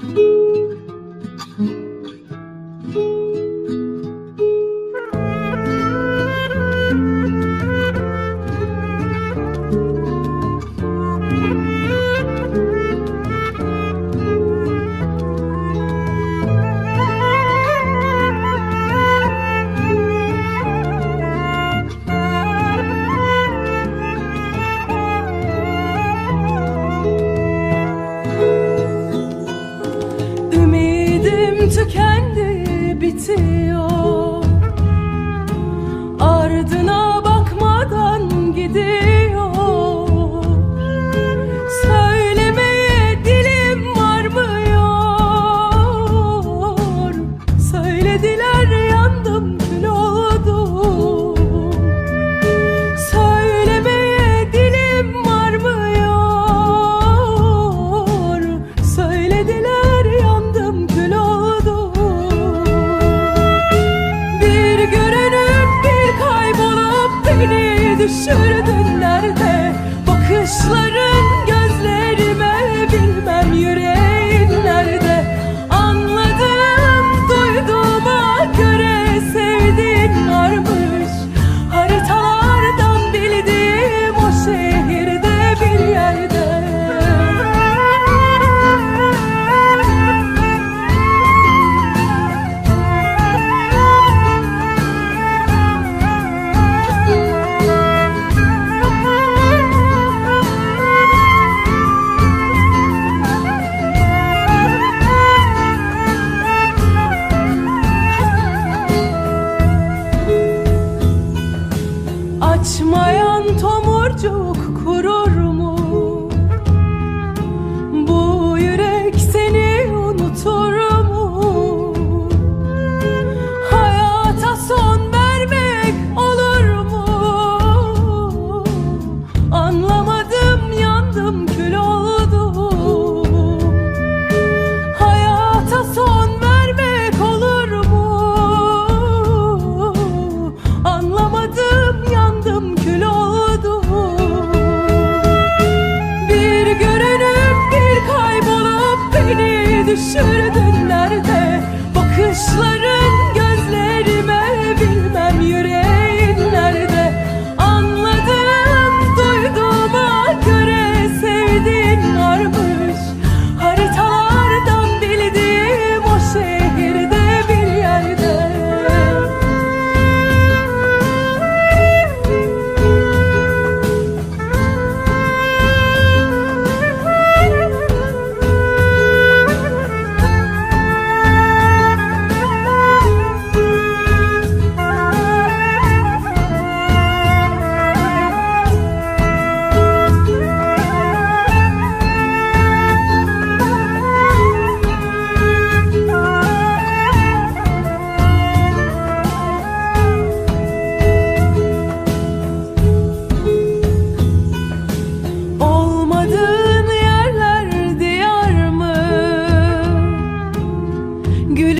you tükendi bitiyor. Ardına bakmadan gidiyor. Söylemeye dilim varmıyor. Söylediler yandım kül oldum. Söylemeye dilim varmıyor. Söylediler Açmayan tomurcuk kurur the shade.